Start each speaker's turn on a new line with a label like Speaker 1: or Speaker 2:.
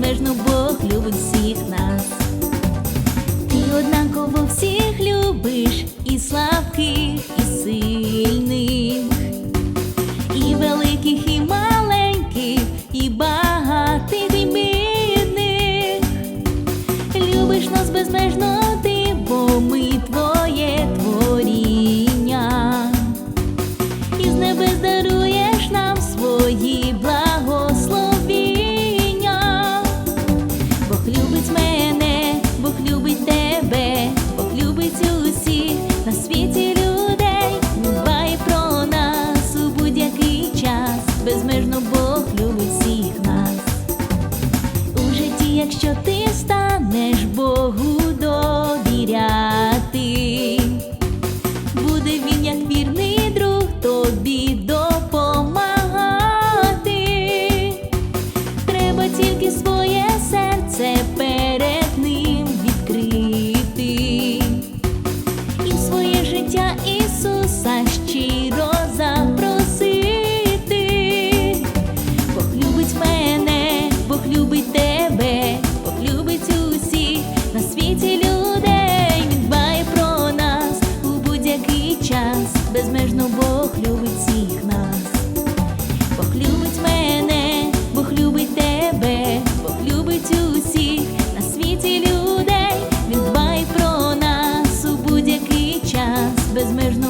Speaker 1: Безмежно Бог любить всіх нас. Ти однаково всіх любиш, і слабких, і сильних, і великих, і маленьких, і багатих, і бідних. Любиш нас безмежно якщо ти станеш Богу довіряти, буде він як вірний друг тобі допомагати. Треба тільки своє час. Безмежно Бог любить всіх нас. Бог любить мене, Бог любить тебе, Бог любить усіх на світі людей. Він дбає про нас у будь-який час. Безмежно